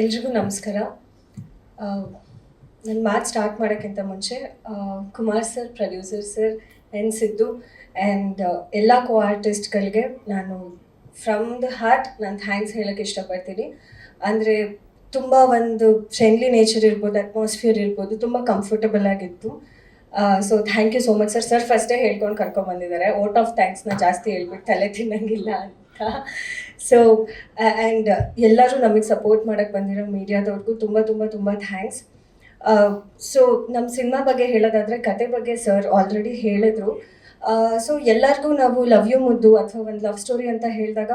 ಎಲ್ರಿಗೂ ನಮಸ್ಕಾರ. ನನ್ನ ಮಾತು ಸ್ಟಾರ್ಟ್ ಮಾಡೋಕ್ಕಿಂತ ಮುಂಚೆ Kumar sir producer sir N Siddu and ಎಲ್ಲ ಕೋ ಆರ್ಟಿಸ್ಟ್ಗಳಿಗೆ ನಾನು ಫ್ರಮ್ ದ ಹಾರ್ಟ್ ನಾನು ಥ್ಯಾಂಕ್ಸ್ ಹೇಳೋಕ್ಕೆ ಇಷ್ಟಪಡ್ತೀನಿ. ಅಂದರೆ ತುಂಬ ಒಂದು ಫ್ರೆಂಡ್ಲಿ ನೇಚರ್ ಇರ್ಬೋದು ಅಟ್ಮಾಸ್ಫಿಯರ್ ಇರ್ಬೋದು, ತುಂಬ ಕಂಫರ್ಟಬಲ್ ಆಗಿತ್ತು. So thank you so much sir sir ಫಸ್ಟೇ ಹೇಳ್ಕೊಂಡು ಕರ್ಕೊಂಡ್ಬಂದಿದ್ದಾರೆ ಓಟ್ ಆಫ್ ಥ್ಯಾಂಕ್ಸ್ನ ಜಾಸ್ತಿ ಹೇಳ್ಬಿಟ್ಟು ತಲೆ ತಿನ್ನಂಗಿಲ್ಲ ಅಂತ. ಸೊ ಆ್ಯಂಡ್ ಎಲ್ಲರೂ ನಮಗೆ ಸಪೋರ್ಟ್ ಮಾಡೋಕ್ಕೆ ಬಂದಿರೋ ಮೀಡಿಯಾದವ್ರಿಗೂ ತುಂಬ ತುಂಬ ತುಂಬ ಥ್ಯಾಂಕ್ಸ್ ಸೊ ನಮ್ಮ ಸಿನಿಮಾ ಬಗ್ಗೆ ಹೇಳೋದಾದರೆ ಕತೆ ಬಗ್ಗೆ ಸರ್ ಆಲ್ರೆಡಿ ಹೇಳಿದ್ರು. ಸೊ ಎಲ್ಲರಿಗೂ ನಾವು ಲವ್ ಯು ಮುದ್ದು ಅಥವಾ ಒಂದು ಲವ್ ಸ್ಟೋರಿ ಅಂತ ಹೇಳಿದಾಗ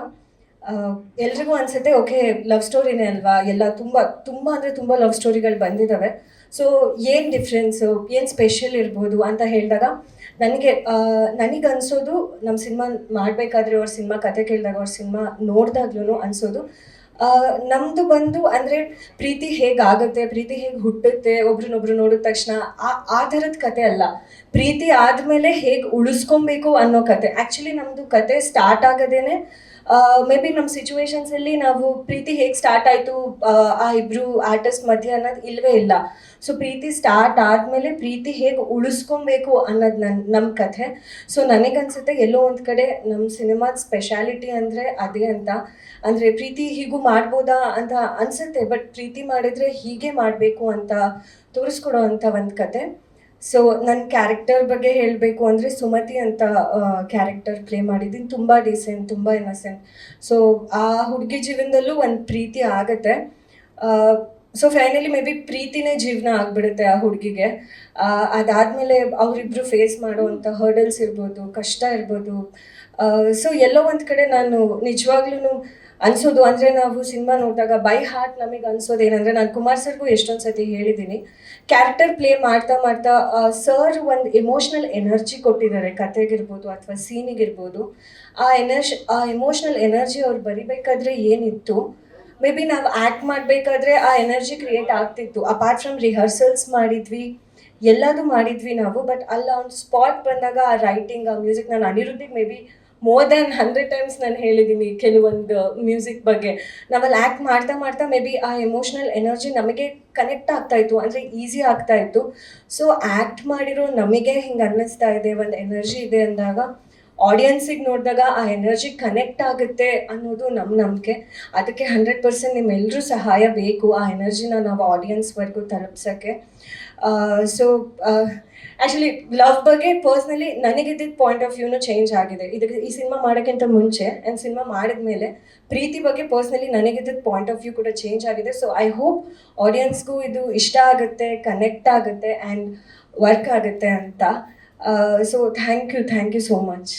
ಎಲ್ರಿಗೂ ಅನಿಸುತ್ತೆ, ಓಕೆ ಲವ್ ಸ್ಟೋರಿನೇ ಅಲ್ವಾ? ಎಲ್ಲ ತುಂಬ ತುಂಬ ಅಂದರೆ ತುಂಬ ಲವ್ ಸ್ಟೋರಿಗಳು ಬಂದಿದ್ದಾವೆ ಸೊ ಏನು ಡಿಫ್ರೆನ್ಸು ಏನು ಸ್ಪೆಷಲ್ ಇರ್ಬೋದು ಅಂತ ಹೇಳಿದಾಗ ನನಗೆ ನನಗೆ ಅನ್ಸೋದು ನಮ್ಮ ಸಿನಿಮಾ ಮಾಡಬೇಕಾದ್ರೆ ಅವ್ರ ಸಿನಿಮಾ ಕತೆ ಕೇಳಿದಾಗ ಅವ್ರ ಸಿನಿಮಾ ನೋಡಿದಾಗ್ಲೂ ಅನ್ಸೋದು. ನಮ್ಮದು ಬಂದು ಅಂದರೆ ಪ್ರೀತಿ ಹೇಗಾಗುತ್ತೆ, ಪ್ರೀತಿ ಹೇಗೆ ಹುಟ್ಟುತ್ತೆ ಒಬ್ರನ್ನೊಬ್ರು ನೋಡಿದ ತಕ್ಷಣ ಆ ಆ ಥರದ ಕತೆ ಅಲ್ಲ. ಪ್ರೀತಿ ಆದಮೇಲೆ ಹೇಗೆ ಉಳಿಸ್ಕೊಬೇಕು ಅನ್ನೋ ಕತೆ. ಆ್ಯಕ್ಚುಲಿ ನಮ್ಮದು ಕತೆ ಸ್ಟಾರ್ಟ್ ಆಗೋದೇನೆ ಮೇ ಬಿ ನಮ್ಮ ಸಿಚುವೇಶನ್ಸಲ್ಲಿ ನಾವು ಪ್ರೀತಿ ಹೇಗೆ ಸ್ಟಾರ್ಟ್ ಆಯಿತು, ಆ ಇಬ್ರು ಆರ್ಟಿಸ್ಟ್ ಮಧ್ಯೆ ಅನ್ನೋದು ಇಲ್ಲವೇ ಇಲ್ಲ. ಸೊ ಪ್ರೀತಿ ಸ್ಟಾರ್ಟ್ ಆದ್ಮೇಲೆ ಪ್ರೀತಿ ಹೇಗೆ ಉಳಿಸ್ಕೊಬೇಕು ಅನ್ನೋದು ನನ್ನ ನಮ್ಮ ಕಥೆ. ಸೊ ನನಗನ್ಸುತ್ತೆ ಎಲ್ಲೋ ಒಂದು ಕಡೆ ನಮ್ಮ ಸಿನಿಮಾದ ಸ್ಪೆಷಾಲಿಟಿ ಅಂದರೆ ಅದೇ ಅಂತ. ಅಂದರೆ ಪ್ರೀತಿ ಹೀಗೂ ಮಾಡ್ಬೋದಾ ಅಂತ ಅನಿಸುತ್ತೆ ಬಟ್ ಪ್ರೀತಿ ಮಾಡಿದರೆ ಹೀಗೆ ಮಾಡಬೇಕು ಅಂತ ತೋರಿಸ್ಕೊಡೋ ಅಂಥ ಒಂದು ಕತೆ ಸೊ ನನ್ನ ಕ್ಯಾರೆಕ್ಟರ್ ಬಗ್ಗೆ ಹೇಳಬೇಕು ಅಂದರೆ ಸುಮತಿ ಅಂತ ಕ್ಯಾರೆಕ್ಟರ್ ಪ್ಲೇ ಮಾಡಿದ್ದೀನಿ. ತುಂಬ ಡಿಸೆಂಟ್ ತುಂಬ ಇನ್ನಸೆಂಟ್ ಸೊ ಆ ಹುಡುಗಿ ಜೀವನದಲ್ಲೂ ಒಂದು ಪ್ರೀತಿ ಆಗುತ್ತೆ. ಸೊ ಫೈನಲಿ ಮೇ ಬಿ ಪ್ರೀತಿನೇ ಜೀವನ ಆಗಿಬಿಡುತ್ತೆ ಆ ಹುಡುಗಿಗೆ. ಅದಾದಮೇಲೆ ಅವರಿಬ್ಬರು ಫೇಸ್ ಮಾಡುವಂಥ ಹರ್ಡಲ್ಸ್ ಇರ್ಬೋದು, ಕಷ್ಟ ಇರ್ಬೋದು. ಸೊ ಎಲ್ಲೋ ಒಂದು ಕಡೆ ನಾನು ನಿಜವಾಗ್ಲೂ ಅನ್ಸೋದು ಅಂದರೆ ನಾವು ಸಿನಿಮಾ ನೋಡಿದಾಗ ಬೈ ಹಾರ್ಟ್ ನಮಗೆ ಅನ್ಸೋದು ಏನಂದರೆ ನಾನು ಕುಮಾರ್ ಸರ್ಗೂ ಎಷ್ಟೊಂದು ಸತಿ ಹೇಳಿದ್ದೀನಿ ಕ್ಯಾರೆಕ್ಟರ್ ಪ್ಲೇ ಮಾಡ್ತಾ ಮಾಡ್ತಾ ಸರ್ ಒಂದು ಎಮೋಷ್ನಲ್ ಎನರ್ಜಿ ಕೊಟ್ಟಿದ್ದಾರೆ ಕತೆಗಿರ್ಬೋದು ಅಥವಾ ಸೀನಿಗಿರ್ಬೋದು. ಆ ಎನರ್ಜಿ, ಆ ಎಮೋಷ್ನಲ್ ಎನರ್ಜಿ ಅವ್ರು ಬರಿಬೇಕಾದ್ರೆ ಏನಿತ್ತು? ಮೇ ಬಿ ನಾವು ಆ್ಯಕ್ಟ್ ಮಾಡಬೇಕಾದ್ರೆ ಆ ಎನರ್ಜಿ ಕ್ರಿಯೇಟ್ ಆಗ್ತಿತ್ತು. ಅಪಾರ್ಟ್ ಫ್ರಮ್ ರಿಹರ್ಸಲ್ಸ್ ಮಾಡಿದ್ವಿ, ಎಲ್ಲದೂ ಮಾಡಿದ್ವಿ ನಾವು ಬಟ್ ಅಲ್ಲ, ಒಂದು ಸ್ಪಾಟ್ ಬಂದಾಗ ಆ ರೈಟಿಂಗ್ ಆ ಮ್ಯೂಸಿಕ್ ನಾನು ಅನಿರುದ್ಧಿಗೆ maybe more than hundred times ನಾನು ಹೇಳಿದ್ದೀನಿ ಕೆಲವೊಂದು ಮ್ಯೂಸಿಕ್ ಬಗ್ಗೆ. ನಾವಲ್ಲಿ ಆ್ಯಕ್ಟ್ ಮಾಡ್ತಾ ಮಾಡ್ತಾ ಮೇ ಬಿ ಆ ಎಮೋಷ್ನಲ್ ಎನರ್ಜಿ ನಮಗೆ ಕನೆಕ್ಟ್ ಆಗ್ತಾ ಇತ್ತು, ಅಂದರೆ ಈಸಿ ಆಗ್ತಾ ಇತ್ತು. ಸೊ ಆ್ಯಕ್ಟ್ ಮಾಡಿರೋ ನಮಗೆ ಹಿಂಗೆ ಅನ್ನಿಸ್ತಾ ಇದೆ, ಒಂದು ಎನರ್ಜಿ ಇದೆ ಅಂದಾಗ ಆಡಿಯನ್ಸಿಗೆ ನೋಡಿದಾಗ ಆ ಎನರ್ಜಿ ಕನೆಕ್ಟ್ ಆಗುತ್ತೆ ಅನ್ನೋದು ನಮ್ಮ ನಂಬಿಕೆ. ಅದಕ್ಕೆ ಹಂಡ್ರೆಡ್ ಪರ್ಸೆಂಟ್ ನಿಮ್ಮೆಲ್ಲರೂ ಸಹಾಯ ಬೇಕು ಆ ಎನರ್ಜಿನ ನಾವು ಆಡಿಯನ್ಸ್ವರೆಗೂ ತಲುಪ್ಸೋಕ್ಕೆ. ಸೊ ಆ್ಯಕ್ಚುಲಿ ಲವ್ ಬಗ್ಗೆ ಪರ್ಸ್ನಲಿ ನನಗಿದ್ದಿದ್ದ ಪಾಯಿಂಟ್ ಆಫ್ ವ್ಯೂನು ಚೇಂಜ್ ಆಗಿದೆ. ಇದಕ್ಕೆ ಈ ಸಿನಿಮಾ ಮಾಡೋಕ್ಕಿಂತ ಮುಂಚೆ ಆ್ಯಂಡ್ ಸಿನಿಮಾ ಮಾಡಿದ್ಮೇಲೆ ಪ್ರೀತಿ ಬಗ್ಗೆ ಪರ್ಸ್ನಲಿ ನನಗಿದ್ದಿದ್ದ ಪಾಯಿಂಟ್ ಆಫ್ ವ್ಯೂ ಕೂಡ ಚೇಂಜ್ ಆಗಿದೆ. ಸೊ ಐ ಹೋಪ್ ಆಡಿಯನ್ಸ್ಗೂ ಇದು ಇಷ್ಟ ಆಗುತ್ತೆ ಕನೆಕ್ಟ್ ಆಗುತ್ತೆ ಆ್ಯಂಡ್ ವರ್ಕ್ ಆಗುತ್ತೆ ಅಂತ. So thank you thank you so much